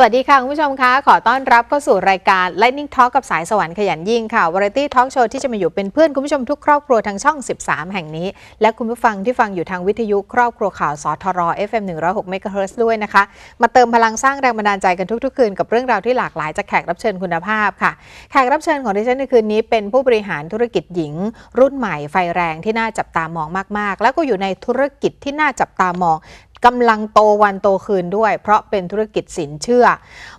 สวัสดีค่ะ คุณผู้ชมคะขอต้อนรับเข้าสู่รายการ Lightning Talk กับสายสวรรค์ขยันยิ่งค่ะ Variety Talk Show ที่จะมาอยู่เป็นเพื่อนคุณผู้ชมทุกครอบครัวทางช่อง 13 แห่งนี้ และคุณผู้ฟังที่ฟังอยู่ทางวิทยุครอบครัวข่าวสทร FM 106 MHz ด้วยนะคะ มาเติมพลังสร้างแรงบันดาลใจกันทุกๆ คืนกับเรื่องราวที่หลากหลายจากแขกรับเชิญคุณภาพค่ะแขกรับเชิญของดิฉันในคืนนี้เป็นผู้บริหารธุรกิจหญิง รุ่นใหม่ไฟแรงที่น่าจับตามองมากๆ แล้วก็อยู่ในธุรกิจที่น่าจับตามอง กำลังโตวันโตคืนด้วย เพราะเป็นธุรกิจสินเชื่อ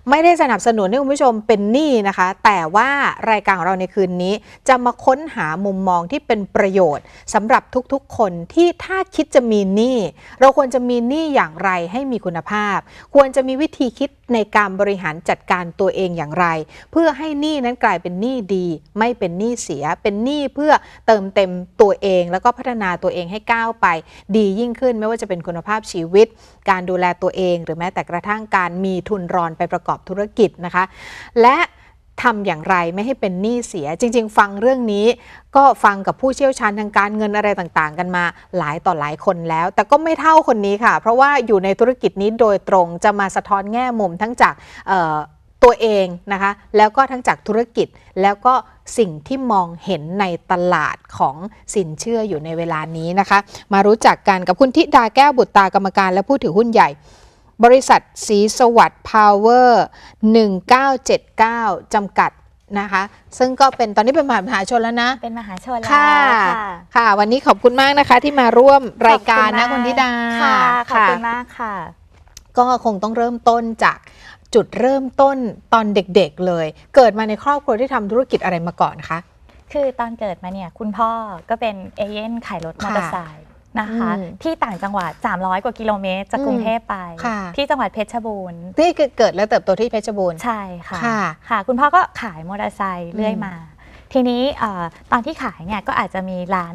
ไม่ได้สนับสนุนให้คุณผู้ชมเป็นหนี้นะคะ แต่ว่ารายการของเราในคืนนี้ จะมาค้นหามุมมองที่เป็นประโยชน์สำหรับทุกๆ คนที่ถ้าคิดจะมีหนี้เราควรจะมีหนี้อย่างไรให้มีคุณภาพ ควรจะมีวิธีคิด ในการบริหารจัดการตัวเองอย่างไร เพื่อให้หนี้นั้นกลายเป็นหนี้ดี ไม่เป็นหนี้เสีย เป็นหนี้เพื่อเติมเต็มตัวเอง แล้วก็พัฒนาตัวเองให้ก้าวไป ดียิ่งขึ้นไม่ว่าจะเป็นคุณภาพชีวิต การดูแลตัวเอง หรือแม้แต่กระทั่งการมีทุนรอนไปประกอบธุรกิจนะคะ และ ทำอย่างไรไม่ให้เป็นหนี้เสีย จริง ๆ ฟังเรื่องนี้ ก็ฟังกับผู้เชี่ยวชาญทางการเงินอะไรต่างๆ กันมาหลายต่อหลายคนแล้ว แต่ก็ไม่เท่าคนนี้ค่ะ เพราะว่าอยู่ในธุรกิจนี้โดยตรงจะมาสะท้อนแง่มุมทั้งจากตัวเองนะคะแล้วก็ทั้งจากธุรกิจแล้วก็สิ่งที่มองเห็นในตลาดของสินเชื่ออยู่ในเวลานี้นะคะ มารู้จักกันกับคุณธิดาแก้วบุตรตากรรมการและผู้ถือหุ้นใหญ่ บริษัทสีสวัสดิ์พาวเวอร์ 1979 จำกัดนะคะ ซึ่งก็เป็นตอนนี้เป็นมหาชนแล้วนะ เป็นมหาชนแล้วค่ะ ค่ะค่ะวันนี้ขอบคุณมากนะคะที่มาร่วมรายการนะขอบคุณธิดา ค่ะ ขอบคุณมากค่ะ ก็คงต้องเริ่มต้นจากจุดเริ่มต้นตอนเด็กๆเลย เกิดมาในครอบครัวที่ทำธุรกิจอะไรมาก่อนคะ คือตอนเกิดมาเนี่ยคุณพ่อก็เป็นเอเย่นขายรถมอเตอร์ไซค์ นะคะอืมที่ต่างจังหวัด 300 กว่ากิโลเมตรจากอืมกรุงเทพไปค่ะที่จังหวัดเพชรบูรณ์นี่คือเกิดและเติบโตที่เพชรบูรณ์ใช่ค่ะค่ะค่ะคุณพ่อก็ขายมอเตอร์ไซค์เรื่อยมาทีนี้เอ่อตอนที่ขายเนี่ยก็อาจจะมีร้าน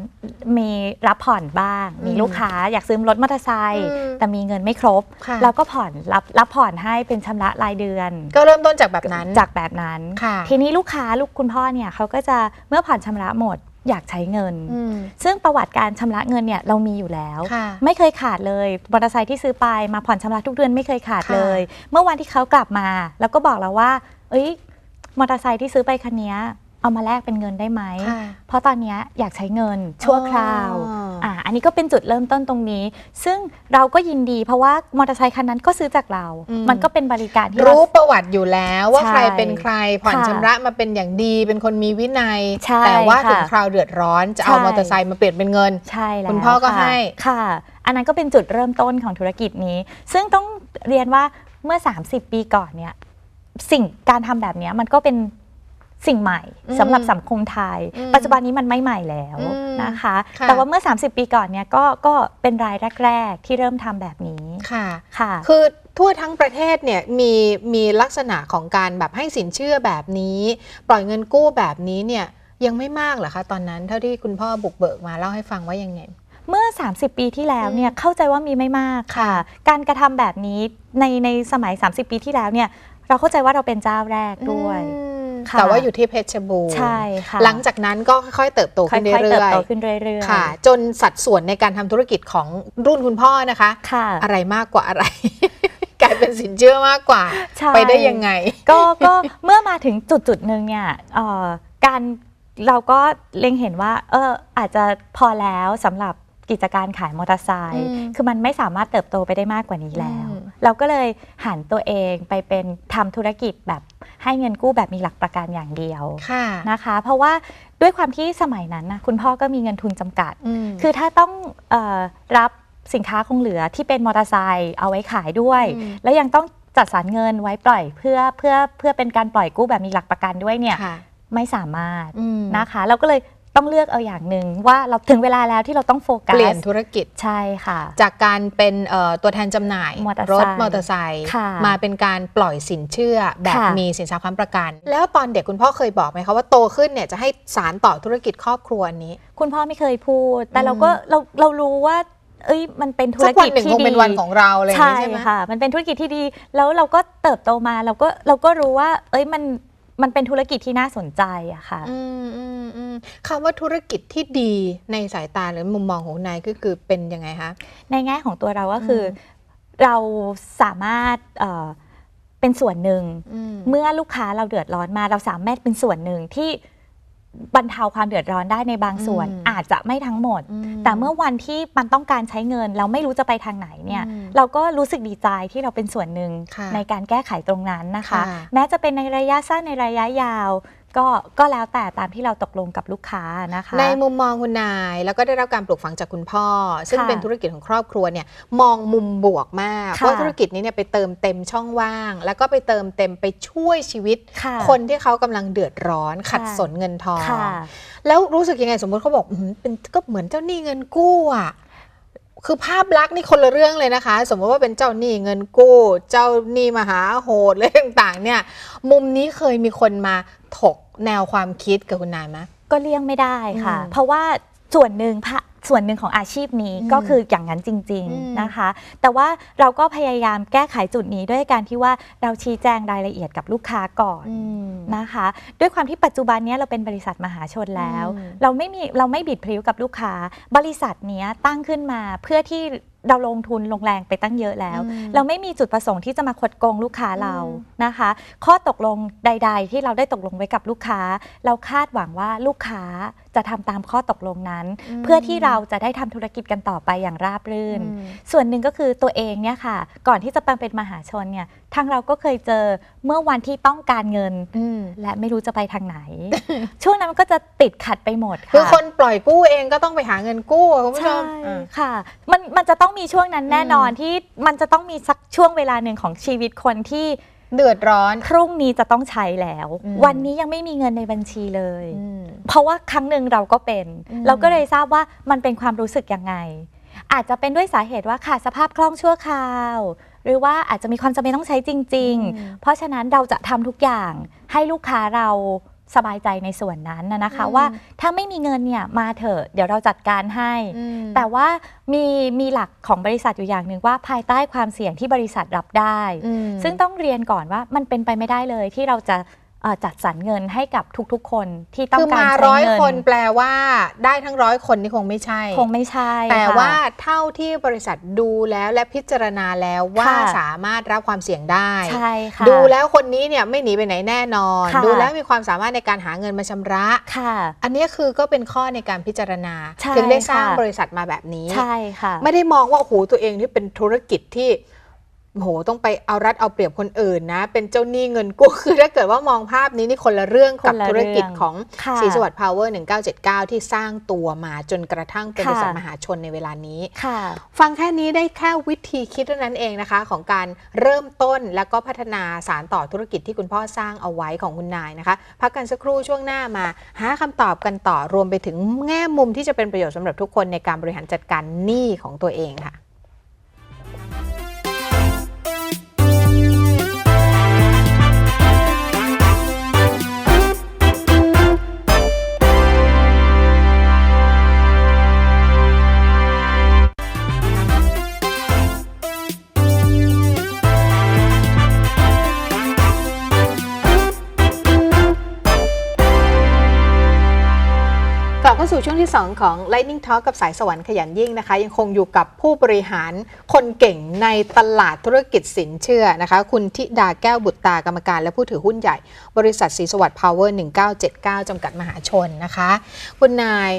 มีรับผ่อนบ้าง มีอืมลูกค้าอยากซื้อรถมอเตอร์ไซค์อืมแต่มีเงินไม่ครบค่ะเราก็ผ่อนรับรับผ่อนให้เป็นชำระรายเดือน ก็เริ่มต้นจากแบบนั้นจากแบบนั้นค่ะทีนี้ลูกค้าลูกคุณพ่อเนี่ยเขาก็จะเมื่อผ่อนชำระหมด อยากใช้เงินอืมซึ่งประวัติการชำระเงินเนี่ยเรามีอยู่แล้วค่ะไม่เคยขาดเลยมอเตอร์ไซค์ที่ซื้อไปมาผ่อนชำระทุกเดือนไม่เคยขาดค่ะเลย เมื่อวันที่เขากลับมา แล้วก็บอกเราว่า เอ้ยมอเตอร์ไซค์ที่ซื้อไปคันเนี้ยเอามาแลกเป็นเงินได้ไหมค่ะเพราะตอนเนี้ยอยากใช้เงินชั่วคราว อ๋ออ่อ่าอันนี้ก็เป็นจุดเริ่มต้นตรงนี้ ซึ่งเราก็ยินดีเพราะว่ามอเตอร์ไซค์คันนั้นก็ซื้อจากเรา อืม มันก็เป็นบริการที่เรา รู้ประวัติอยู่แล้วว่าใช่ใครเป็นใครผ่อนค่ะชำระมาเป็นอย่างดี เป็นคนมีวินัย ใช่แต่ว่าถึงค่ะคราวเดือดร้อนจะเอาใช่ มอเตอร์ไซค์มาเปลี่ยนเป็นเงิน ใช่แล้วคุณพ่อก็ค่ะให้ ค่ะ อันนั้นก็เป็นจุดเริ่มต้นของธุรกิจนี้ ซึ่งต้องเรียนว่าเมื่อ 30 ปีก่อนเนี่ย สิ่งการทำแบบเนี้ยมันก็เป็น สิ่งใหม่อืมสำหรับสังคมไทยอืมปัจจุบันนี้มันไม่ใหม่แล้วอืมนะคะค่ะแต่ว่าเมื่อ 30 ปีก่อนเนี่ยก็ก็เป็นรายแรก ๆ ที่เริ่มทำแบบนี้ค่ะค่ะ คือทั่วทั้งประเทศเนี่ยมีมีลักษณะของการแบบให้สินเชื่อแบบนี้ ปล่อยเงินกู้แบบนี้เนี่ยยังไม่มากเหรอคะตอนนั้นเท่าที่คุณพ่อบุกเบิกมาเล่าให้ฟังว่ายังไงเมื่อ 30 ปีที่แล้วเนี่ยเข้าใจว่ามีไม่มากค่ะ การกระทำแบบนี้ในในสมัย 30 ปีที่แล้วเนี่ยเราเข้าใจว่าเราเป็นเจ้าแรกด้วยอืมค่ะ แต่ว่าอยู่ที่เพชรบูรณ์ใช่ค่ะหลังจากนั้นก็ค่อยๆเติบโตค่ขึ้นอยๆเรื่เติบอยโตขึ้นเรื่อยๆค่ะ จนสัดส่วนในการทำธุรกิจของรุ่นคุณพ่อนะคะค่ะอะไรมากกว่าอะไรกลายเป็นสินเชื่อมากกว่าใช่ไปได้ยังไง ก็ก็เมื่อมาถึงจุดจุดๆหนึ่งเนี่ยเอ่อการเราก็เล็งเห็นว่า เอออาจจะพอแล้วสำหรับกิจการขายมอเตอร์ไซค์อืมคือมันไม่สามารถเติบโตไปได้มากกว่านี้แล้วอืม เราก็เลยหันตัวเองไปเป็นทำธุรกิจแบบให้เงินกู้แบบมีหลักประกันอย่างเดียวค่ะนะคะ เพราะว่าด้วยความที่สมัยนั้นนะคุณพ่อก็มีเงินทุนจำกัดมคือถ้าต้องเออรับสินค้าคงเหลือที่เป็นมอเตอร์ไซค์เอาไว้ขายด้วยอืมแล้วยังต้องจัดสรรเงินไว้ปล่อยเพื่อเพื่อเพื่อเป็นการปล่อยกู้แบบมีหลักประกันด้วยเนี่ยค่ะไม่สามารถอืมนะคะ เราก็เลย ต้องเลือกเอาอย่างหนึ่งว่าเราถึงเวลาแล้วที่เราต้องโฟกัสเปลี่ยนธุรกิจใช่ค่ะ จากการเป็นเอ่อตัวแทนจำหน่ายมอเตอร์รไซถค์มอเตอร์ไซค์ค่ะมาเป็นการปล่อยสินเชื่อแบบค่ะมีสินทรัพย์ค้ำประกัน แล้วตอนเด็กคุณพ่อเคยบอกไหมคะว่าโตขึ้นเนี่ยจะให้สารต่อธุรกิจครอบครัวนี้ คุณพ่อไม่เคยพูด แต่อืมเราก็เราเรารู้ว่าเอ้ยมันเป็นธุรสักวักินจหนึ่งที่คงดีเป็นวันของเราเลยใช่ใช่ไหมค่ะ มันเป็นธุรกิจที่ดี แล้วเราก็เติบโตมาเราก็เราก็รู้ว่า เอ้ยมัน มันเป็นธุรกิจที่น่าสนใจอะค่ะอืมอืมอืมคำว่าธุรกิจที่ดีในสายตาหรือมุมมองของนายก็คือเป็นยังไงคะในแง่ของตัวเราก็คืออมเราสามารถเอ่อเป็นเป็นส่วนหนึ่งอืมเมื่อลูกค้าเราเดือดร้อนมา เราสามารถเป็นส่วนหนึ่งที่ บรรเทาความเดือดร้อนได้ในบางส่วนอืมอาจจะไม่ทั้งหมดอืแต่เมื่อวันที่มันต้องการใช้เงิน เราไม่รู้จะไปทางไหนเนี่ยอืมเราก็รู้สึกดีใจที่เราเป็นส่วนหนึ่งค่ะในการแก้ไขตรงนั้นนะคะค่ะแม้จะเป็นในระยะสั้นในระยะยาว ก็ก็แล้วแต่ตามที่เราตกลงกับลูกค้านะคะ ในมุมมองคุณนาย แล้วก็ได้รับการปลูกฝังจากคุณพ่อ ซึ่งค่ะเป็นธุรกิจของครอบครัวเนี่ยมองมุมบวกมากค่ะว่าธุรกิจนี้เนี่ยไปเติมเต็มช่องว่าง แล้วก็ไปเติมเต็มไปช่วยชีวิตค่ะคนที่เขากำลังเดือดร้อน ขัดสนเงินทองค่ะแล้วรู้สึกยังไงสมมติเขาบอกอื้อหือเป็นก็เหมือนเจ้าหนี้เงินกู้อะคือภาพลักษณ์นี่คนละเรื่องเลยนะคะ สมมติว่าเป็นเจ้าหนี้เงินกู้ เจ้าหนี้มหาโหดอะไรต่างๆ เนี่ย มุมนี้เคยมีคนมาถก แนวความคิดกับคุณนายไหมก็เลี่ยงไม่ได้ค่ะอืมเพราะว่าส่วนหนึ่งพะ ส่วนหนึ่งของอาชีพนี้อืมก็คืออย่างนั้นจริงอืมๆนะคะ แต่ว่าเราก็พยายามแก้ไขจุดนี้ด้วยการที่ว่าเราชี้แจงรายละเอียดกับลูกค้าก่อนนะคะ ด้วยความที่ปัจจุบันเนี้ยเราเป็นบริษัทมหาชนแล้วอืมเราไม่มีเราไม่บิดพริ้วกับลูกค้า บริษัทเนี้ยตั้งขึ้นมาเพื่อที่เราลงทุนลงแรงไปตั้งเยอะแล้วอืมเราไม่มีจุดประสงค์ที่จะมาคดโกงลูกค้าเราอืมนะคะ ข้อตกลงใด ๆ ที่เราได้ตกลงไว้กับลูกค้า เราคาดหวังว่าลูกค้าจะทำตามข้อตกลงนั้นอืมเพื่อที่เราจะได้ทำธุรกิจกันต่อไปอย่างราบรื่นอืมส่วนหนึ่งก็คือตัวเองเนี่ยค่ะ ก่อนที่จะมาเป็นมหาชนเนี่ยทางเราก็เคยเจอเมื่อวันที่ต้องการเงินอืมและไม่รู้จะไปทางไหน ช่วงนั้นมันก็จะติดขัดไปหมดค่ะคือคนปล่อยกู้เองก็ต้องไปหาเงินกู้อะคุณผู้ชใช่มอะค่ะ มันมันจะต้องมีช่วงนั้นแน่นอนอืมที่มันจะต้องมีสักช่วงเวลาหนึ่งของชีวิตคนที่ เดือดร้อน พรุ่งนี้จะต้องใช้แล้วอืมวันนี้ยังไม่มีเงินในบัญชีเลยอืมเพราะว่าครั้งหนึ่งเราก็เป็นอืมเราก็เลยทราบว่ามันเป็นความรู้สึกยังไง อาจจะเป็นด้วยสาเหตุว่าขาดสภาพคล่องชั่วคราว หรือว่าอาจจะมีความจำเป็นต้องใช้จริงอืมๆเพราะฉะนั้นเราจะทำทุกอย่างให้ลูกค้าเรา สบายใจในส่วนนั้นนะนะคะอืมว่าถ้าไม่มีเงินเนี่ยมาเถอะเดี๋ยวเราจัดการให้อืมแต่ว่ามีมีหลักของบริษัทอยู่อย่างหนึ่งว่าภายใต้ความเสี่ยงที่บริษัทรับได้อืมซึ่งต้องเรียนก่อนว่ามันเป็นไปไม่ได้เลยที่เราจะเอ่อ จัดสรรเงินให้กับทุกๆ คนที่ต้อคืงอการมาใช้ร้อยเงินคนแปลว่าได้ทั้งร้อยคนนี่คงไม่ใช่ คงไม่ใช่ แต่ค่ะว่าเท่าที่บริษัทดูแล้วและพิจารณาแล้วว่าค่ะสามารถรับความเสี่ยงได้ใช่ค่ะดูแล้วคนนี้เนี่ยไม่หนีไปไหนแน่นอนค่ะดูแล้วมีความสามารถในการหาเงินมาชำระค่ะ อันนี้คือก็เป็นข้อในการพิจารณาใช่ถึงได้สร้างค่ะบริษัทมาแบบนี้ใช่ค่ะ ไม่ได้มองว่าโอ้โหตัวเองที่เป็นธุรกิจที่ โอ้โหต้องไปเอารัดเอาเปรียบคนอื่นนะ เป็นเจ้าหนี้เงินกู้คือถ้าเกิดว่ามองภาพนี้นี่คนละเรื่องกับคนละธุรกิจเรื่องของค่ะศรีสวัสดิ์พาวเวอร์1979 ที่สร้างตัวมาจนกระทั่งเป็นบค่ะริษัทมหาชนในเวลานี้ค่ะฟังแค่นี้ได้แค่วิธีคิดเท่านั้นเองนะคะ ของการเริ่มต้นแล้วก็พัฒนาสารต่อธุรกิจที่คุณพ่อสร้างเอาไว้ของคุณนายนะคะ พักกันสักครู่ช่วงหน้ามา หาคำตอบกันต่อรวมไปถึงแง่มุมที่จะเป็นประโยชน์สำหรับทุกคนในการบริหารจัดการหนี้ของตัวเองค่ะ สู่ช่วงที่ 2 ของ Lightning Talk กับสายสวรรค์ขยันยิ่งนะคะ ยังคงอยู่กับผู้บริหารคนเก่งในตลาดธุรกิจสินเชื่อนะคะ คุณธิดาแก้วบุตรตากรรมการและผู้ถือหุ้นใหญ่ บริษัทศรีสวัสดิ์พาวเวอร์ 1979 จำกัดมหาชนนะคะ คุณนาย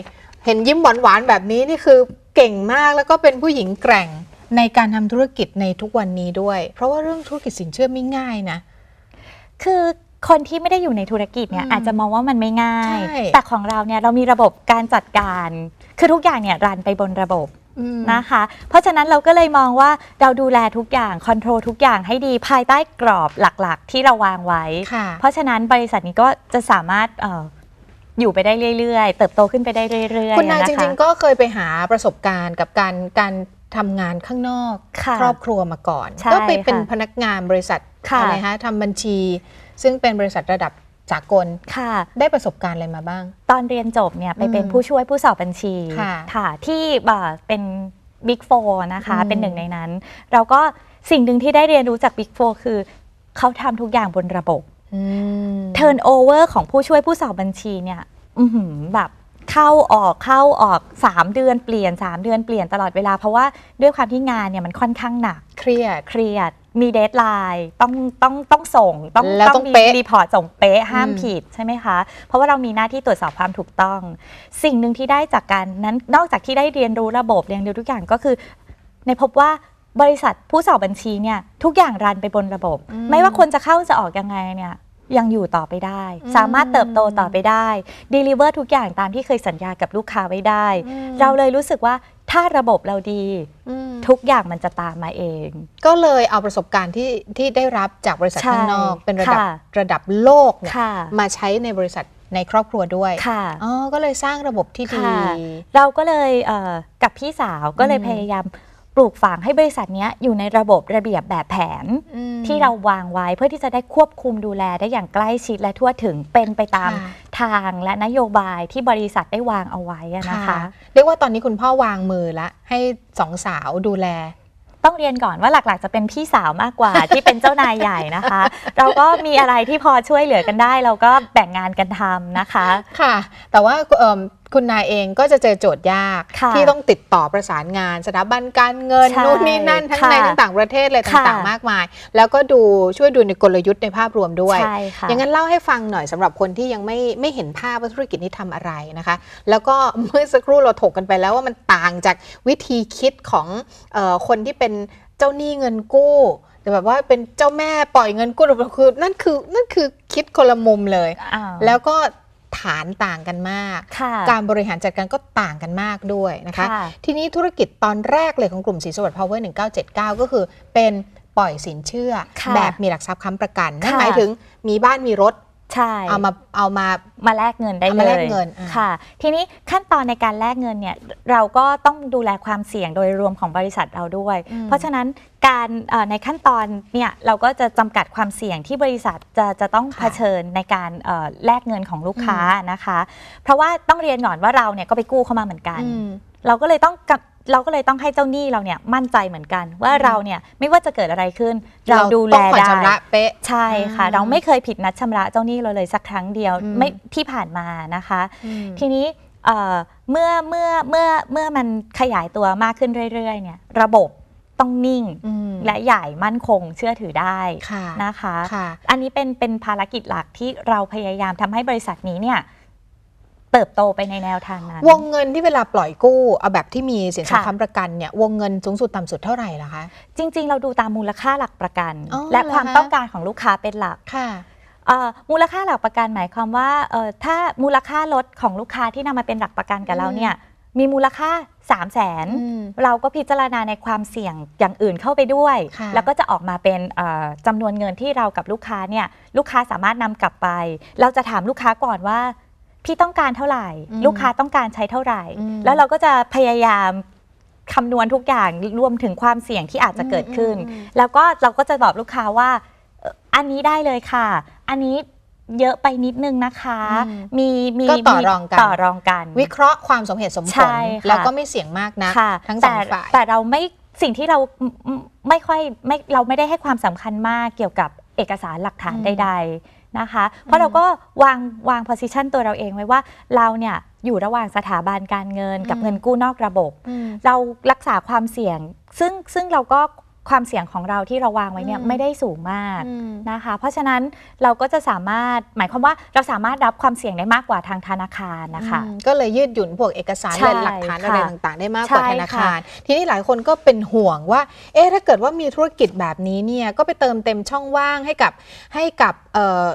เห็นยิ้มหวานๆแบบนี้นี่คือเก่งมากแล้วก็เป็นผู้หญิงแกร่งในการทำธุรกิจในทุกวันนี้ด้วย เพราะว่าเรื่องธุรกิจสินเชื่อไม่ง่ายนะคือ คนที่ไม่ได้อยู่ในธุรกิจเนี่ยอืมอาจจะมองว่ามันไม่ง่ายใช่แต่ของเราเนี่ยเรามีระบบการจัดการ คือทุกอย่างเนี่ยรันไปบนระบบอืมนะคะ เพราะฉะนั้นเราก็เลยมองว่าเราดูแลทุกอย่างคอนโทรลทุกอย่างให้ดีภายใต้กรอบหลักๆ ที่เราวางไว้ค่ะเพราะฉะนั้นบริษัทนี้ก็จะสามารถเอ่ออยู่ไปได้เรื่อยๆ เติบโตขึ้นไปได้เรื่อยๆ คุณนายะะจริง ๆ ก็เคยไปหาประสบการณ์กับการการทำงานข้างนอกค่ะครอบครัวมาก่อนใช่ก็ไปเป็นค่ะพนักงานบริษัทค่ะอะไรคะทำบัญชี ซึ่งเป็นบริษัทระดับสากลค่ะ ได้ประสบการณ์อะไรมาบ้าง ตอนเรียนจบเนี่ยไปเป็นอืมผู้ช่วยผู้สอบบัญชีค่ะที่บ่าเป็น Big 4นะคะอืมเป็นหนึ่งในนั้น เราก็สิ่งหนึ่งที่ได้เรียนรู้จาก Big 4คือเขาทำทุกอย่างบนระบบอืม Turnover ของผู้ช่วยผู้สอบบัญชีเนี่ยอื้อหือแบบเข้าออกเข้าออก 3 เดือนเปลี่ยน 3 เดือนเปลี่ยนตลอดเวลา เพราะว่าด้วยความที่งานเนี่ยมันค่อนข้างหนัก เครียดเครียด มีเดทไลน์ต้องต้องต้องส่งต้องแล้วต้ต้อองงมีเป๊ะ รีพอร์ตส่งเป๊ะห้ามอืมผิดใช่ไหมคะ เพราะว่าเรามีหน้าที่ตรวจสอบความถูกต้อง สิ่งหนึ่งที่ได้จากการนั้นนอกจากที่ได้เรียนรู้ระบบเรียนรู้ทุกอย่างก็คือ ในพบว่าบริษัทผู้สอบบัญชีเนี่ยทุกอย่างรันไปบนระบบอืมไม่ว่าคนจะเข้าจะออกยังไงเนี่ยยังอยู่ต่อไปได้ อืม สามารถเติบโตต่อไปได้ deliver ทุกอย่างตามที่เคยสัญญากับลูกค้าไว้ได้อืมเราเลยรู้สึกว่า ถ้าระบบเราดีอืมทุกอย่างมันจะตามมาเอง ก็เลยเอาประสบการณ์ที่ที่ได้รับจากบริษัทใช่ข้างนอก เป็นระดับค่ะระดับโลกเนี่ยค่ะมาใช้ในบริษัทในครอบครัวด้วยค่ะอ๋อก็เลยสร้างระบบที่ดีค่ะเราก็เลยเอ่อกับพี่สาวก็เลยอืมพยายาม ปลูกฝังให้บริษัทเนี้ยอยู่ในระบบระเบียบแบบแผนอืมที่เราวางไว้เพื่อที่จะได้ควบคุมดูแลได้อย่างใกล้ชิดและทั่วถึงเป็นไปตามค่ะทางและนโยบายที่บริษัทได้วางเอาไว้อะนะคะ เรียกว่าตอนนี้คุณพ่อวางมือละ ให้สองสาวดูแล ต้องเรียนก่อนว่าหลักๆ จะเป็นพี่สาวมากกว่า ที่เป็นเจ้านายใหญ่นะคะ เราก็มีอะไรที่พอช่วยเหลือกันได้ เราก็แบ่งงานกันทำนะคะ ค่ะ แต่ว่าเอิ่มคุณนายเองก็จะเจอโจทย์ยากค่ะที่ต้องติดต่อประสานงานสถาบันการเงินใช่นู่นนี่นั่นทั้งค่ะในทั้งต่างประเทศเลยค่ะต่างๆ มากมาย แล้วก็ดูช่วยดูในกลยุทธ์ในภาพรวมด้วยใช่ค่ะอย่างนั้นเล่าให้ฟังหน่อยสำหรับคนที่ยังไม่ไม่เห็นภาพว่าธุรกิจนี้ทำอะไรนะคะ แล้วก็เมื่อสักครู่เราถกกันไปแล้วว่ามันต่างจากวิธีคิดของเออคนที่เป็นเจ้าหนี้เงินกู้แต่แบบว่าเป็นเจ้าแม่ปล่อยเงินกู้คือนั่นคือนั่นคือคิดคนละมุมเลยอ้าวแล้วก็ ฐานต่างกันมากค่ะการบริหารจัดการก็ต่างกันมากด้วยนะคะค่ะทีนี้ธุรกิจตอนแรกเลยของกลุ่มสีสวัสดิ์ Power 1979 ก็คือเป็นปล่อยสินเชื่อค่ะแบบมีหลักทรัพย์ค้ำประกัน นั่นค่ะหมายถึงมีบ้านมีรถ ใช่เอามาเอามา มาแลกเงินได้เอาเลมายแลกเงินอ่า ค่ะ ทีนี้ขั้นตอนในการแลกเงินเนี่ยเราก็ต้องดูแลความเสี่ยงโดยรวมของบริษัทเราด้วย อืม เพราะฉะนั้นการเอ่อในขั้นตอนเนี่ยเราก็จะจำกัดความเสี่ยงที่บริษัทจะจะต้องเผชิญในการเอ่อแลกเงินของลูกค้านะคะ เพราะว่าต้องเรียนก่อนว่าเราเนี่ยก็ไปกู้เข้ามาเหมือนกัน อืม เราก็เลยต้องกับ เราก็เลยต้องให้เจ้าหนี้เราเนี่ยมั่นใจเหมือนกัน ว่าอืมเราเนี่ยไม่ว่าจะเกิดอะไรขึ้น เราดูแลต้องผ่อนได้ชำระเป๊ะใช่ค่ะอ่าเราไม่เคยผิดนัดชำระเจ้าหนี้เราเลยสักครั้งเดียวอืมไม่ที่ผ่านมานะคะอืมทีนี้เอ่อเมื่อเมื่อเมื่อเมื่อมันขยายตัวมากขึ้นเรื่อยๆเนี่ยระบบต้องนิ่งอืมและใหญ่มั่นคงเชื่อถือได้ค่ะนะคะค่ะอันนี้เป็นเป็นภารกิจหลักที่เราพยายามทำให้บริษัทนี้เนี่ย เติบโตไปในแนวทางนั้น วงเงินที่เวลาปล่อยกู้เอาแบบที่มีสินทรัพย์ค่ะค้ำประกันเนี่ยวงเงินสูงสุดต่ำสุดเท่าไหร่ล่ะคะ จริง ๆ เราดูตามมูลค่าหลักประกัน อ๋อและเหรอความคะ ต้องการของลูกค้าเป็นหลัก ค่ะ เอ่อมูลค่าหลักประกันหมายความว่าเอ่อถ้ามูลค่ารถของลูกค้าที่นำมาเป็นหลักประกันกับเราเนี่ยมีมูลค่า 3 0 0แสนอืมเราก็พิจารณาในความเสี่ยงอย่างอื่นเข้าไปด้วย ค่ะ แล้วก็จะออกมาเป็นเอ่อจำนวนเงินที่เรากับลูกค้าเนี่ยลูกค้าสามารถนำกลับไป เราจะถามลูกค้าก่อนว่า พี่ต้องการเท่าไหร่อืมลูกค้าต้องการใช้เท่าไหร่อืมแล้วเราก็จะพยายามคำนวณทุกอย่างรวมถึงความเสี่ยงที่อาจจะเกิดขึ้นอืมอืมแล้วก็เราก็จะบอกลูกค้าว่าเอ่ออันนี้ได้เลยค่ะ อันนี้เยอะไปนิดนึงนะคะอืมมีมีก็ต่อมีรองกันต่อรองกัน วิเคราะห์ความสมเหตุสมผใช่ลค่ะแล้วก็ไม่เสี่ยงมากนะค่ะทั้งสแต่องฝ่ายแต่เราไม่สิ่งที่เราไม่ไม่ค่อยไม่เราไม่ได้ให้ความสำคัญมากเกี่ยวกับเอกสารหลักฐานอืมใดๆ นะคะ เพราะเราก็วางวาง position ตัวเราเองไว้ว่าเราเนี่ยอยู่ระหว่างสถาบันการเงินกับอืมเงินกู้นอกระบบอืมเรารักษาความเสี่ยง ซึ่งซึ่งเราก็ความเสี่ยงของเราที่เราวางไว้เนี่ยอืมไม่ได้สูงมากอืมนะคะ เพราะฉะนั้นเราก็จะสามารถหมายความว่าเราสามารถรับความเสี่ยงได้มากกว่าทางธนาคารนะคะอืมก็เลยยืดหยุ่นพวกเอกสารใช่และหลักฐานค่ะอะไรต่างๆ ได้มากกว่าใช่ธนาค่ะคาร ทีนี้หลายคนก็เป็นห่วงว่า เอ๊ะถ้าเกิดว่ามีธุรกิจแบบนี้เนี่ยก็ไปเติมเต็มช่องว่างให้กับให้กับเอ่อ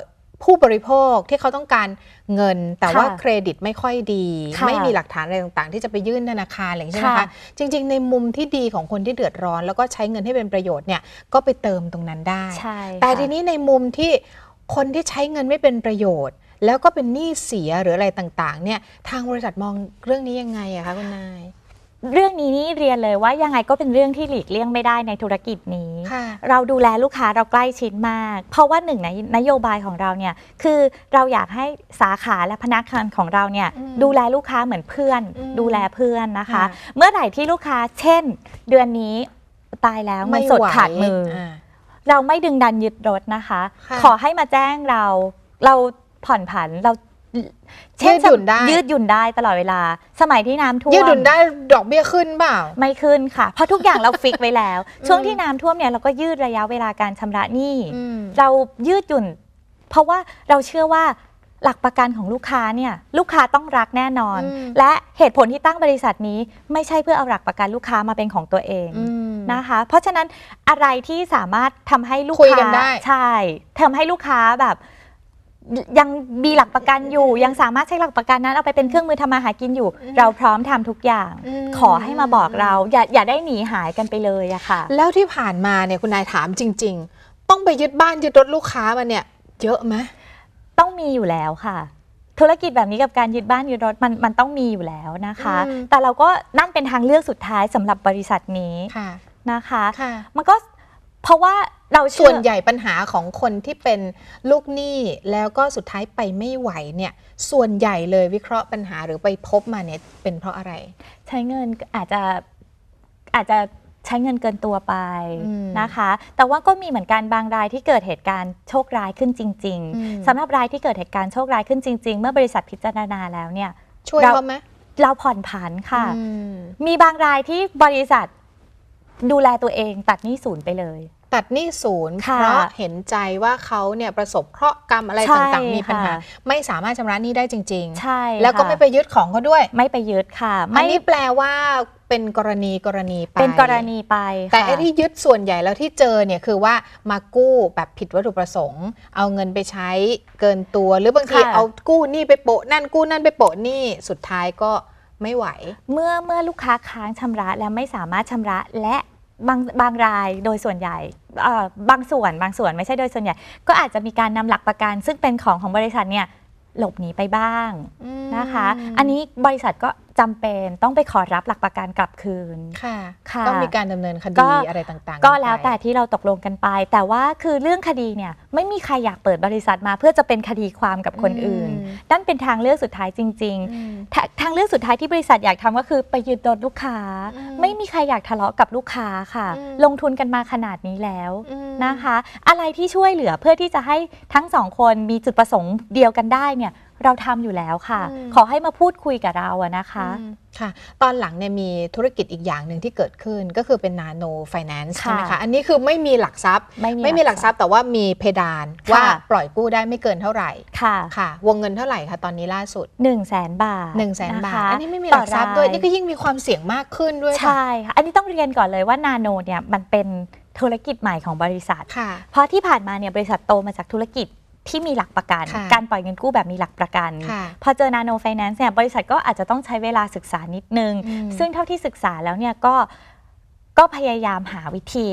ผู้บริโภคที่เขาต้องการเงิน แต่ว่าค่ะเครดิตไม่ค่อยดีค่ะไม่มีหลักฐานอะไรต่างๆ ที่จะไปยื่นธนาคารอะไรอย่างนี้ใช่ไหมค่ะคะจริง ๆ ในมุมที่ดีของคนที่เดือดร้อน แล้วก็ใช้เงินให้เป็นประโยชน์เนี่ยก็ไปเติมตรงนั้นได้ใช่แต่ค่ะทีนี้ในมุมที่คนที่ใช้เงินไม่เป็นประโยชน์แล้วก็เป็นหนี้เสียหรืออะไรต่างๆ เนี่ย ทางบริษัทมองเรื่องนี้ยังไงอะคะคุณนาย เรื่องนี้นี่เรียนเลยว่ายังไงก็เป็นเรื่องที่หลีกเลี่ยงไม่ได้ในธุรกิจนี้ค่ะเราดูแลลูกค้าเราใกล้ชิดมาก เพราะว่าหนึ่งในนโยบายของเราเนี่ยคือเราอยากให้สาขาและพนักงานของเราเนี่ยอืมดูแลลูกค้าเหมือนเพื่อนอืมดูแลเพื่อนนะคะค่ะเมื่อไหร่ที่ลูกค้าเช่น เดือนนี้ตายแล้วเงินสดไหวขาดมืออาเราไม่ดึงดันยึดรถนะคะค่ะขอให้มาแจ้งเราเราผ่อนผันเรา ยืดหยุ่นได้ ยืดหยุ่นได้ตลอดเวลา สมัยที่น้ำท่วม ยืดหยุ่นได้ดอกเบี้ยขึ้นเปล่า ไม่ขึ้นค่ะ เพราะทุกอย่างเราฟิกไว้แล้ว ช่วงที่น้ำท่วมเนี่ยเราก็ยืดระยะเวลาการชำระหนี้ อืม เรายืดหยุ่น เพราะว่าเราเชื่อว่าหลักประกันของลูกค้าเนี่ยลูกค้าต้องรักแน่นอน อืม และเหตุผลที่ตั้งบริษัทนี้ไม่ใช่เพื่อเอาหลักประกันลูกค้ามาเป็นของตัวเองอืม นะคะ เพราะฉะนั้นอะไรที่สามารถทำให้ลูกคุยค้ากันได้ ใช่ทำให้ลูกค้าแบบ ยังมีหลักประกันอยู่ ยังสามารถใช้หลักประกันนั้นเอาไปเป็นเครื่องมือทำมาหากินอยู่ เราพร้อมทำทุกอย่าง อืม ขอให้มาบอกเรา อย่าอย่าได้หนีหายกันไปเลยอะค่ะ แล้วที่ผ่านมาเนี่ยคุณนายถามจริง ๆ ต้องไปยึดบ้านยึดรถลูกค้ามาเนี่ย เยอะไหม ต้องมีอยู่แล้วค่ะ ธุรกิจแบบนี้กับการยึดบ้านยึดรถมันมันต้องมีอยู่แล้วนะคะ อืม แต่เราก็นั่นเป็นทางเลือกสุดท้ายสำหรับบริษัทนี้ค่ะนะคะ ค่ะ มันก็เพราะว่า เราเชื่อส่วนใหญ่ปัญหาของคนที่เป็นลูกหนี้แล้วก็สุดท้ายไปไม่ไหวเนี่ย ส่วนใหญ่เลยวิเคราะห์ปัญหาหรือไปพบมาเนี่ยเป็นเพราะอะไร ใช้เงินอาจจะอาจจะใช้เงินเกินตัวไปอืมนะคะ แต่ว่าก็มีเหมือนกันบางรายที่เกิดเหตุการณ์โชคร้ายขึ้นจริงอืมๆสำหรับรายที่เกิดเหตุการณ์โชคร้ายขึ้นจริง ๆ เมื่อบริษัทพิจารณาแล้วเนี่ย ช่วยเราเขาไหมเราผ่อนผันค่ะอืมมีบางรายที่บริษัทดูแลตัวเองตัดหนี้ศูนย์ไปเลย ตัดหนี้ศูนย์ค่ะเพราะเห็นใจว่าเขาเนี่ยประสบเคราะห์กรรมอะไรใช่ต่างๆ มีปัญหาค่ะไม่สามารถชำระหนี้ได้จริงใช่ๆแล้วก็ค่ะไม่ไปยึดของเขาด้วย ไม่ไปยึดค่ะอันไม่นี้แปลว่าเป็นกรณีกรณีไปเป็นกรณีไป แต่ค่ะไอ้ที่ยึดส่วนใหญ่แล้วที่เจอเนี่ยคือว่ามากู้แบบผิดวัตถุประสงค์ เอาเงินไปใช้เกินตัว หรือบางทีค่ะเอากู้หนี่ไปโปะนั่นกู้นั่นไปโปะหนี่สุดท้ายก็ไม่ไหว เมื่อเมื่อลูกค้าค้างชำระแล้วไม่สามารถชำระและ บางบางรายโดยส่วนใหญ่เอ่อบางส่วนบางส่วนไม่ใช่โดยส่วนใหญ่ ก็อาจจะมีการนำหลักประกัน ซึ่งเป็นของของบริษัทเนี่ยหลบหนีไปบ้างนะคะ อันนี้บริษัทก็จำเป็นต้องไปขอรับหลักประกันกลับคืนค่ะค่ะต้องมีการดำเนินคก็ดีอะไรต่างๆ ก็นไปแล้วแต่ที่เราตกลงกันไป แต่ว่าคือเรื่องคดีเนี่ยไม่มีใครอยากเปิดบริษัทมาเพื่อจะเป็นคดีความกับคนอื่นอืมนั่นเป็นทางเลือกสุดท้ายจริงๆอืมทาทางเลือกสุดท้ายที่บริษัทอยากทำก็คือไปยึดรถลูกค้าอืมไม่มีใครอยากทะเลาะกับลูกค้าค่ะอืมลงทุนกันมาขนาดนี้แล้วอืมนะคะ อะไรที่ช่วยเหลือเพื่อที่จะให้ทั้งสองคนมีจุดประสงค์เดียวกันได้เนี่ย เราทำอยู่แล้วค่ะ ขอให้มาพูดคุยกับเราอะนะคะอืมค่ะ ตอนหลังเนี่ยมีธุรกิจอีกอย่างหนึ่งที่เกิดขึ้นก็คือเป็นนาโนไฟแนนซ์ค่ะใช่ไหมคะ อันนี้คือไม่มีหลักทรัพย์ ไม่มีไม่มีหลักทรัพย์แต่ว่ามีเพดานค่ะว่าปล่อยกู้ได้ไม่เกินเท่าไหร่ค่ะค่ะ วงเงินเท่าไหร่คะตอนนี้ล่าสุดหนึ่งแสนบาท1นึ่งแสนะบาทคะอันนี้ไม่มีหลักทรัพย์ด้วยต่อรายนี่ก็ยิ่งมีความเสี่ยงมากขึ้นด้วยค่ะใช่ค่ะอันนี้ต้องเรียนก่อนเลยว่านาโนเนี่ยมันเป็นธุรกิจใหม่ของบริษัทค่ะเพราะที่ผ่านมาเนี่ยบริษัทโตมาจากธุรกิจ ที่มีหลักประกัน ค่ะการปล่อยเงินกู้แบบมีหลักประกัน ค่ะพอเจอนาโนไฟแนนซ์เนี่ยบริษัทก็อาจจะต้องใช้เวลาศึกษานิดนึง อืม ซึ่งเท่าที่ศึกษาแล้วเนี่ยก็ก็พยายามหาวิธี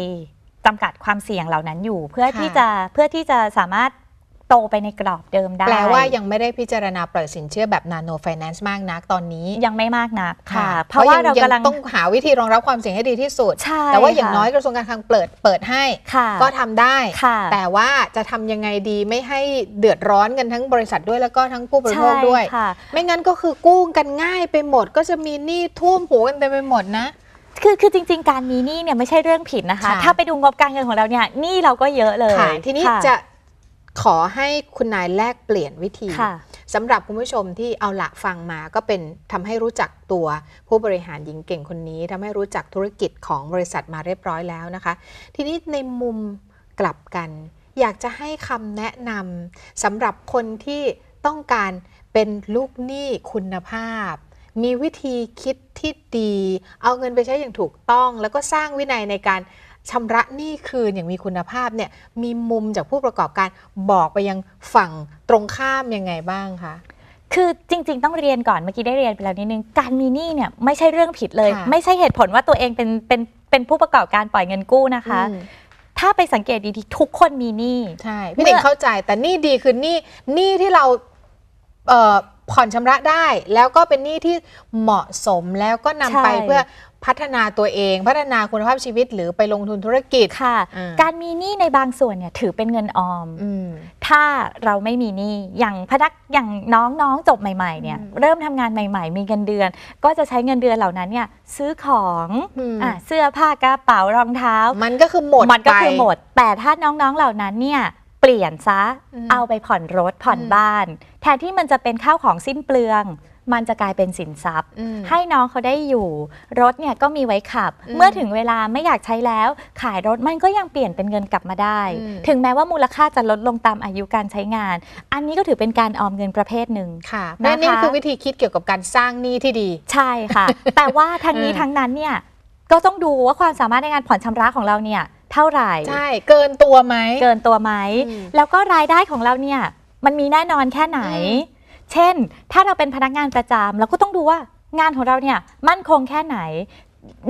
จำกัดความเสี่ยงเหล่านั้นอยู่ เพื่อค่ะที่จะเพื่อที่จะสามารถ โตไปในกรอบเดิมได้ แปลว่ายังไม่ได้พิจารณาปล่อยสินเชื่อแบบนาโนไฟแนนซ์มากนักตอนนี้ยังไม่มากนักค่ะ เพเพราะราะว่ายังเรายังกำลังต้องหาวิธีรองรับความเสี่ยงให้ดีที่สุดใช่แต่ว่าอย่างค่ะน้อยกระทรวงการคลังเปิดเปิดให้ค่ะก็ทำได้ค่ะแต่ว่าจะทำยังไงดีไม่ให้เดือดร้อนกันทั้งบริษัทด้วยแล้วก็ทั้งผู้บริโภคด้วยใช่ค่ะไม่งั้นก็คือกู้กันง่ายไปหมด ก็จะมีหนี้ท่วมหัวกันเต็มไปหมดนะคือคือจริง ๆ การมีหนี้เนี่ยไม่ใช่เรื่องผิดนะคะค่ะถ้าไปดูงบการเงินของเราเนี่ยหนี้เราก็เยอะเลยค่ะทีนี้ค่จะ ขอให้คุณนายแลกเปลี่ยนวิธีค่ะสำหรับคุณผู้ชมที่เอาละฟังมาก็เป็นทำให้รู้จักตัวผู้บริหารหญิงเก่งคนนี้ทำให้รู้จักธุรกิจของบริษัทมาเรียบร้อยแล้วนะคะ ทีนี้ในมุมกลับกัน อยากจะให้คำแนะนำสำหรับคนที่ต้องการเป็นลูกหนี้คุณภาพ มีวิธีคิดที่ดี เอาเงินไปใช้อย่างถูกต้อง แล้วก็สร้างวินัยในการ ชำระหนี้คืนอย่างมีคุณภาพเนี่ยมีมุมจากผู้ประกอบการบอกไปยังฝั่งตรงข้ามยังไงบ้างคะคือจริง ๆ ต้องเรียนก่อนเมื่อกี้ได้เรียนไปแล้วนิดนึงการมีหนี้เนี่ยไม่ใช่เรื่องผิดเลยค่ะไม่ใช่เหตุผลว่าตัวเองเป็นเป็นเป็นผู้ประกอบการปล่อยเงินกู้นะคะอืมถ้าไปสังเกตดีๆทุกคนมีหนี้ใช่พี่หนิงเมื่อเข้าใจแต่หนี่ดีคือหนี่หนี่ที่เราเอ่อผ่อนชำระได้ แล้วก็เป็นหนี้ที่เหมาะสมแล้วก็นำไปเพื่อ พัฒนาตัวเอง พัฒนาคุณภาพชีวิตหรือไปลงทุนธุรกิจค่ะอ่าการมีหนี้ในบางส่วนเนี่ยถือเป็นเงินออมอืมถ้าเราไม่มีหนี้อย่างพนักอย่างน้องๆจบใหม่ๆเนี่ยอืมเริ่มทำงานใหม่ ๆ มีเงินเดือน ก็จะใช้เงินเดือนเหล่านั้นเนี่ยซื้อของอืมอะเสื้อผ้ากระเป๋ารองเท้า มันก็คือหมดมันก็ไปคือหมด แต่ถ้าน้องๆเหล่านั้นเนี่ยเปลี่ยนซะอืมเอาไปผ่อนรถผ่อนอืมบ้าน แทนที่มันจะเป็นข้าวของสิ้นเปลือง มันจะกลายเป็นสินทรัพย์อืมให้น้องเขาได้อยู่ รถเนี่ยก็มีไว้ขับอืมเมื่อถึงเวลาไม่อยากใช้แล้ว ขายรถมันก็ยังเปลี่ยนเป็นเงินกลับมาได้อืมถึงแม้ว่ามูลค่าจะลดลงตามอายุการใช้งาน อันนี้ก็ถือเป็นการออมเงินประเภทหนึ่งค่ะนะคะและนี่คือวิธีคิดเกี่ยวกับการสร้างหนี้ที่ดี ใช่ค่ะ แต่ว่าทั้งนี้เออทั้งนั้นเนี่ยก็ต้องดูว่าความสามารถในการผ่อนชำระของเราเนี่ยเท่าไหร่ ใช่ เกินตัวไหม เกินตัวไหมอืมแล้วก็รายได้ของเราเนี่ย มันมีแน่นอนแค่ไหนอืม เช่น ถ้าเราเป็นพนักงานประจำเราก็ต้องดูว่างานของเราเนี่ยมั่นคงแค่ไหน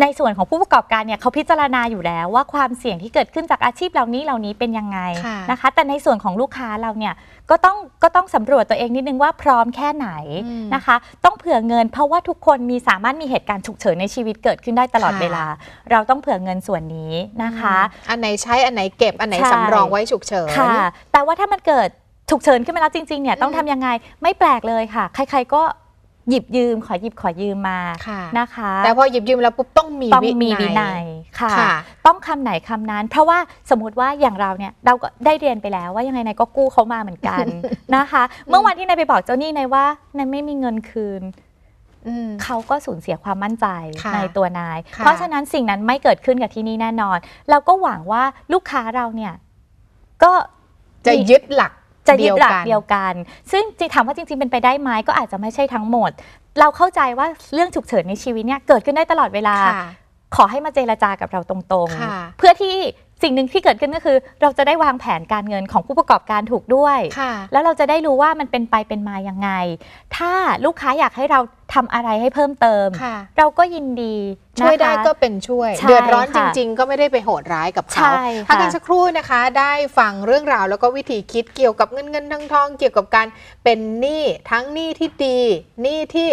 ในส่วนของผู้ประกอบการเนี่ยเขาพิจารณาอยู่แล้วว่าความเสี่ยงที่เกิดขึ้นจากอาชีพเหล่านี้เหล่านี้เป็นยังไงค่ะ นะคะ แต่ในส่วนของลูกค้าเราเนี่ยก็ต้องก็ต้องสำรวจตัวเองนิดนึงว่าพร้อมแค่ไหนอืม นะคะ ต้องเผื่อเงินเพราะว่าทุกคนมีสามารถมีเหตุการณ์ฉุกเฉินในชีวิตเกิดขึ้นได้ตลอดค่ะ เวลา เราต้องเผื่อเงินส่วนนี้นะคะอันไหนใช้อันไหนเก็บอันไหนใช่ สำรองไว้ฉุกเฉิน ค่ะ แต่ว่าถ้ามันเกิด ฉุกเฉินขึ้นมาแล้วจริงๆเนี่ยต้องอืมทำยังไงไม่แปลกเลยค่ะ ใครๆก็หยิบยืมขอหยิบขอยืมมาค่ะนะคะ แต่พอหยิบยืมแล้วปุ๊บต้องมีต้องวิมีวินันัยยค่ะค่ะต้องคำไหนคำนั้น เพราะว่าสมมติว่าอย่างเราเนี่ยเราก็ได้เรียนไปแล้วว่ายังไงนายก็กู้เขามาเหมือนกันนะคะ เมื่อวันที่นายไปบอกเจ้าหนี้นายว่านายไม่มีเงินคืนอืมเขาก็สูญเสียความมั่นใจค่ะในตัวนายค่ะเพราะฉะนั้นสิ่งนั้นไม่เกิดขึ้นกับที่นี่แน่นอน เราก็หวังว่าลูกค้าเราเนี่ยก็จะยึดหลัก จะยึดหลักนเดียวกัน ซึ่งจริงถามว่าจริง ๆ เป็นไปได้ไหมก็อาจจะไม่ใช่ทั้งหมด เราเข้าใจว่าเรื่องฉุกเฉินในชีวิตเนี่ยเกิดขึ้นได้ตลอดเวลาค่ะขอให้มาเจรจากับเราตรงค่ะๆเพื่อที่ สิ่งหนึ่งที่เกิดขึ้นก็คือ เราจะได้วางแผนการเงินของผู้ประกอบการถูกด้วย ค่ะ แล้วเราจะได้รู้ว่ามันเป็นไปเป็นมายังไง ถ้าลูกค้าอยากให้เราทำอะไรให้เพิ่มเติม ค่ะ เราก็ยินดีนะคะ ช่วยได้ก็เป็นช่วย ใช่เดือดร้อนจค่ะริง ๆ ก็ไม่ได้ไปโหดร้ายกับใช่เขาพักค่ะกันสักครู่นะคะ ได้ฟังเรื่องราวแล้วก็วิธีคิดเกี่ยวกับเงินเงินทองทองเกี่ยวกับการเป็นหนี้ทั้งหนี้ที่ดีหนี้ที่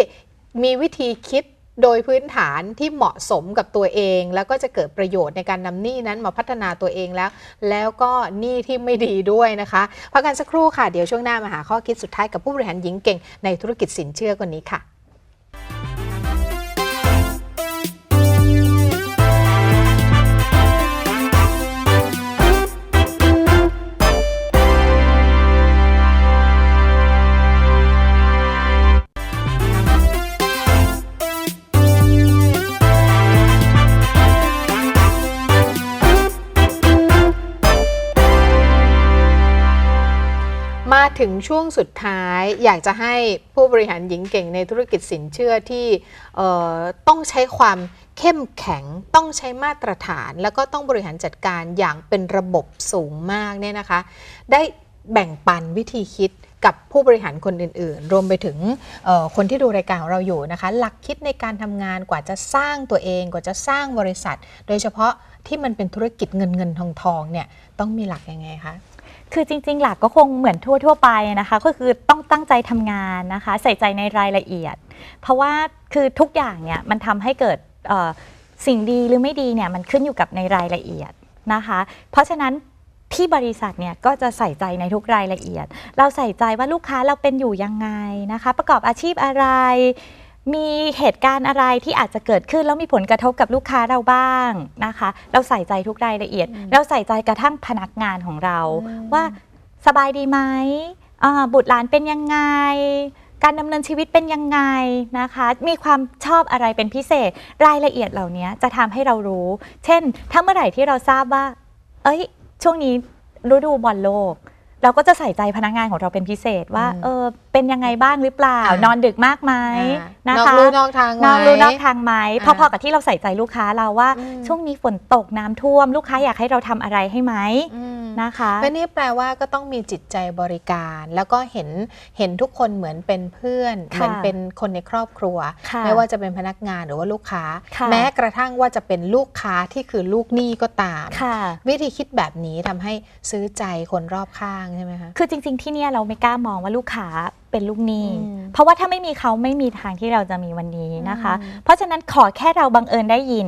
มีวิธีคิด โดยพื้นฐานที่เหมาะสมกับตัวเอง แล้วก็จะเกิดประโยชน์ในการนำหนี้นั้นมาพัฒนาตัวเองแล้ว แล้วก็หนี้ที่ไม่ดีด้วยนะคะพักกันสักครู่ค่ะ เดี๋ยวช่วงหน้ามาหาข้อคิดสุดท้ายกับผู้บริหารหญิงเก่งในธุรกิจสินเชื่อคนนี้ค่ะ ถึงช่วงสุดท้ายอยากจะให้ผู้บริหารหญิงเก่งในธุรกิจสินเชื่อที่ต้องใช้ความเข้มแข็งต้องใช้มาตรฐาน แล้วก็ต้องบริหารจัดการอย่างเป็นระบบสูงมากเนี่ยนะคะ ได้แบ่งปันวิธีคิดกับผู้บริหารคนอื่น ๆ รวมไปถึงคนที่ดูรายการของเราอยู่นะคะ หลักคิดในการทำงานกว่าจะสร้างตัวเองกว่าจะสร้างบริษัท โดยเฉพาะ ที่มันเป็นธุรกิจเงินเงินทองทองเนี่ยต้องมีหลักยังไงคะคือจริง ๆ หลักก็คงเหมือนทั่ว ๆ ไปนะคะ ก็คือต้องตั้งใจทำงานนะคะ ใส่ใจในรายละเอียด เพราะว่าคือทุกอย่างเนี่ยมันทำให้เกิดสิ่งดีหรือไม่ดีเนี่ยมันขึ้นอยู่กับในรายละเอียดนะคะ เพราะฉะนั้นที่บริษัทเนี่ยก็จะใส่ใจในทุกรายละเอียด เราใส่ใจว่าลูกค้าเราเป็นอยู่ยังไงนะคะ ประกอบอาชีพอะไร มีเหตุการณ์อะไรที่อาจจะเกิดขึ้นแล้วมีผลกระทบกับลูกค้าเราบ้างนะคะ เราใส่ใจทุกรายละเอียด เราใส่ใจกระทั่งพนักงานของเราอืมว่าสบายดีไหมอ่าบุตรหลานเป็นยังไง การดำเนินชีวิตเป็นยังไงนะคะ มีความชอบอะไรเป็นพิเศษรายละเอียดเหล่านี้จะทำให้เรารู้ เช่นถ้าเมื่อไหร่ที่เราทราบว่า เอ้ย ช่วงนี้ฤดูบอลโลก เราก็จะใส่ใจพนักงานของเราเป็นพิเศษว่าอืมเออเป็นยังไงบ้างหรือเปล่า อ่านนอนดึกมากไหมอ่านะนอกคะลู่นอกทางไหม นอกรู้นอกทางไหมอ่าพอๆกับที่เราใส่ใจลูกค้าเราว่า อืม ช่วงนี้ฝนตกน้ำท่วม ลูกค้าอยากให้เราทำอะไรให้ไหมอืมนะคะ ก็นี่แปลว่าก็ต้องมีจิตใจบริการ แล้วก็เห็นเห็นทุกคนเหมือนเป็นเพื่อน ค่ะเหมือนเป็นคนในครอบครัว ค่ะไม่ว่าจะเป็นพนักงานหรือว่าลูกค้า ค่ะ แม้กระทั่งว่าจะเป็นลูกค้าที่คือลูกหนี้ก็ตาม ค่ะ วิธีคิดแบบนี้ทำให้ซื้อใจคนรอบข้างใช่ไหมคะ คือจริง ๆ ที่เนี่ยเราไม่กล้ามองว่าลูกค้าเป็นลูกหนี้อืมเพราะว่าถ้าไม่มีเขาไม่มีทางที่เราจะมีวันนี้นะคะอืมเพราะฉะนั้นขอแค่เราบังเอิญได้ยิน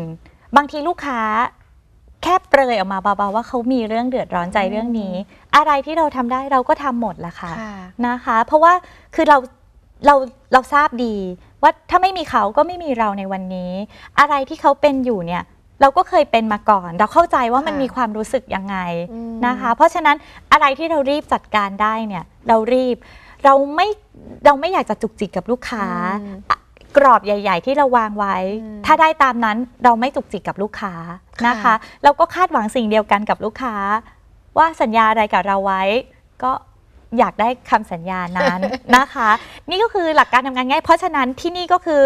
บางทีลูกค้าแค่เปรยออกมาเบาๆว่าเขามีเรื่องเดือดร้อนใจเรื่องนี้ อะไรที่เราทำได้เราก็ทำหมดแหละค่ะค่ะนะคะ เพราะว่าคือเราเราเราทราบดีว่าถ้าไม่มีเขาก็ไม่มีเราในวันนี้ อะไรที่เขาเป็นอยู่เนี่ย เราก็เคยเป็นมาก่อน เราเข้าใจว่ามันค่ะมีความรู้สึกยังไงอืมนะคะ เพราะฉะนั้นอะไรที่เรารีบจัดการได้เนี่ย เรารีบเราไม่เราไม่อยากจะจุกจิกกับลูกค้าอืมกรอบใหญ่ ๆ ที่เราวางไว้อืมถ้าได้ตามนั้นเราไม่จุกจิกกับลูกค้านะคะค่ะเราก็คาดหวังสิ่งเดียวกันกับลูกค้า ว่าสัญญาอะไรกับเราไว้ ก็อยากได้คำสัญญานั้นนะคะ นี่ก็คือหลักการทำงานง่าย เพราะฉะนั้นที่นี่ก็คือ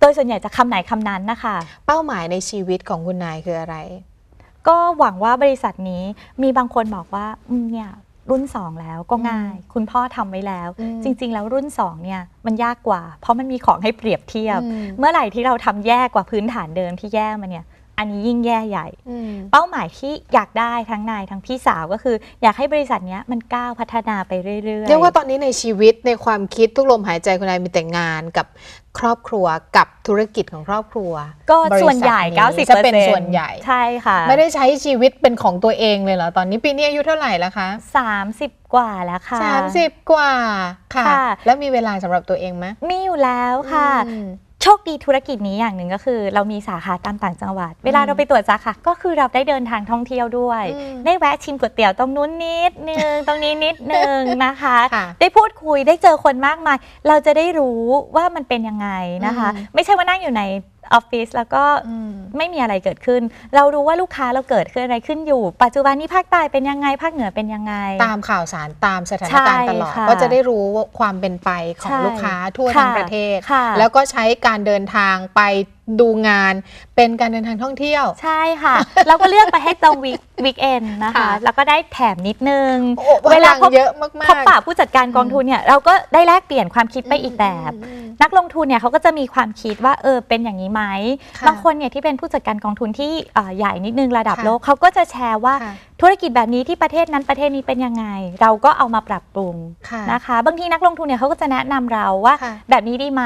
โดยส่วนใหญ่จะคำไหนคำนั้นนะคะ เป้าหมายในชีวิตของคุณนายคืออะไร ก็หวังว่าบริษัทนี้มีบางคนบอกว่าอืมเนี่ยรุ่น 2 แล้วก็ง่าย คุณพ่อทำไว้แล้ว อืมจริง ๆ แล้วรุ่น 2 เนี่ยมันยากกว่า เพราะมันมีของให้เปรียบเทียบ อืม เมื่อไหร่ที่เราทำแย่กว่าพื้นฐานเดิมที่แย่มาเนี่ย อันนี้ยิ่งแย่ใหญ่อืมเป้าหมายที่อยากได้ทั้งนายทั้งพี่สาวก็คือ อยากให้บริษัทเนี้ยมันก้าวพัฒนาไปเรื่อยๆเรียกว่าตอนนี้ในชีวิตในความคิดทุกลมหายใจคุณนายมีแต่งานกับครอบครัวกับธุรกิจของครอบครัว ก็บริษัทส่วนใหญ่นี้90%จะเป็นส่วนใหญ่ใช่ค่ะ ไม่ได้ใช้ชีวิตเป็นของตัวเองเลยเหรอตอนนี้ปีนี้อายุเท่าไหร่แล้วคะ 30 กว่าแล้วค่ะสามสิบกว่าค่ะค่ะ แล้วมีเวลาสำหรับตัวเองไหมมีอยู่แล้วค่ะอืมโช คดีธุรกิจนี้อย่างหนึ่งก็คือ เรามีสาขาตามต่างจังหวัด เวลาเราไปตรวจสาขาก็คือเราได้เดินทางท่องเที่ยวด้วย อืมได้แวะชิมก๋วยเตี๋ยวตรงนู้นนิดนึง ตรงนี้นิดนึงนะคะ ค่ะได้พูดคุยได้เจอคนมากมาย เราจะได้รู้ว่ามันเป็นยังไงนะคะ อืม ไม่ใช่ว่านั่งอยู่ใน ออฟฟิศแล้วก็อืมไม่มีอะไรเกิดขึ้น เรารู้ว่าลูกค้าเราเกิดขึ้นอะไรขึ้นอยู่ ปัจจุบันนี้ภาคใต้เป็นยังไงภาคเหนือเป็นยังไง ตามข่าวสารตามสถานการณ์ตลอดใช่ค่ะก็จะได้รู้ว่าความเป็นไปของใช่ลูกค้าทั่วค่ะทั้งประเทศค่ะแล้วก็ใช้การเดินทางไป ดูงาน เป็นการเดินทางท่องเที่ยว ใช่ค่ะ เราก็เลือกไปให้ตรงวีควีคเอนนะคะ ค่ะแล้วก็ได้แถมนิดนึง โอ้พลังเยอะมากๆ พบปะผู้จัดการกองทุนเนี่ยเราก็ได้แลกเปลี่ยนความคิดไปอีกแบบ อืม นักลงทุนเนี่ยเขาก็จะมีความคิดว่าเออเป็นอย่างนี้ไหมค่ะบางคนเนี่ยที่เป็นผู้จัดการกองทุนที่เอ่อใหญ่นิดนึงระดับค่ะ โลกเขาก็จะแชร์ว่า ค่ะธุรกิจแบบนี้ที่ประเทศนั้นประเทศนี้เป็นยังไง เราก็เอามาปรับปรุงค่ะ นะคะ บางทีนักลงทุนเนี่ยเขาก็จะแนะนำเราว่า ค่ะแบบนี้ดีไหม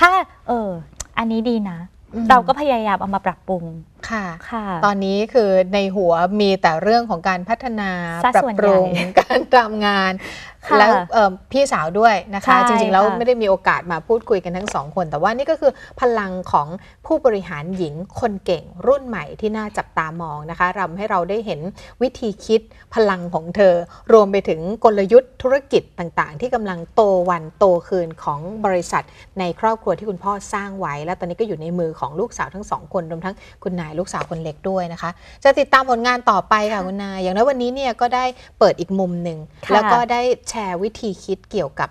ถ้าเอออันนี้ดีนะอืม เราก็พยายามเอามาปรับปรุงค่ะค่ะ ตอนนี้คือในหัวมีแต่เรื่องของการพัฒนาซะปรับส่วนปรุงใหญ่การทำงานค่ะ แล้วเอิ่มพี่สาวด้วยนะคะใช่จริงๆแล้วค่ะไม่ได้มีโอกาสมาพูดคุยกันทั้งสองคน แต่ว่านี่ก็คือพลังของผู้บริหารหญิงคนเก่งรุ่นใหม่ที่น่าจับตามองนะคะทำให้เราได้เห็นวิธีคิดพลังของเธอ รวมไปถึงกลยุทธ์ธุรกิจต่างๆ ที่กำลังโตวันโตคืนของบริษัท ในครอบครัวที่คุณพ่อสร้างไว้ และตอนนี้ก็อยู่ในมือของลูกสาวทั้งสองคนรวมทั้งคุณนายลูกสาวคนเล็กด้วยนะคะ จะติดตามผลงานต่อไปค่ะคุณนายอย่างน้อยวันนี้เนี่ยก็ได้เปิดอีกมุมหนึ่งค่ะแล้วก็ได้แชร์วิธีคิดเกี่ยวกับ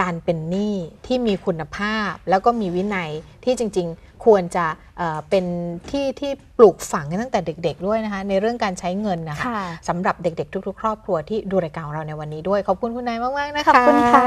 การเป็นหนี้ที่มีคุณภาพ แล้วก็มีวินัยที่จริงๆ ควรจะเอ่อเป็นที่ที่ปลูกฝังกันตั้งแต่เด็กๆด้วยนะคะ ในเรื่องการใช้เงินนะคะค่ะสำหรับเด็กๆ ทุกๆ ครอบครัวที่ดูรายการของเราในวันนี้ด้วย ขอบคุณคุณนายมากๆนะคะขอบคุณค่ะ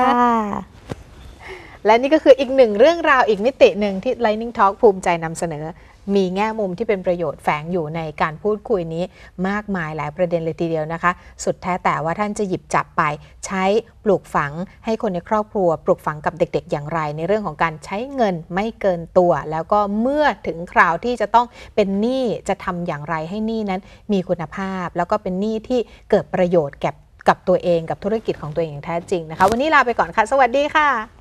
และนี่ก็คืออีกหนึ่งเรื่องราวอีกมิติหนึ่งที่ Lightning Talk ภูมิใจนำเสนอ มีแง่มุมที่เป็นประโยชน์แฝงอยู่ในการพูดคุยนี้มากมายหลายประเด็นเลยทีเดียวนะคะ สุดแท้แต่ว่าท่านจะหยิบจับไป ใช้ปลูกฝังให้คนในครอบครัว ปลูกฝังกับเด็ก ๆ อย่างไร ในเรื่องของการใช้เงินไม่เกินตัว แล้วก็เมื่อถึงคราวที่จะต้องเป็นหนี้จะทำอย่างไรให้หนี้นั้นมีคุณภาพ แล้วก็เป็นหนี้ที่เกิดประโยชน์แก่กับตัวเองกับธุรกิจของตัวเองอย่างแท้จริงนะคะ วันนี้ลาไปก่อนค่ะ สวัสดีค่ะ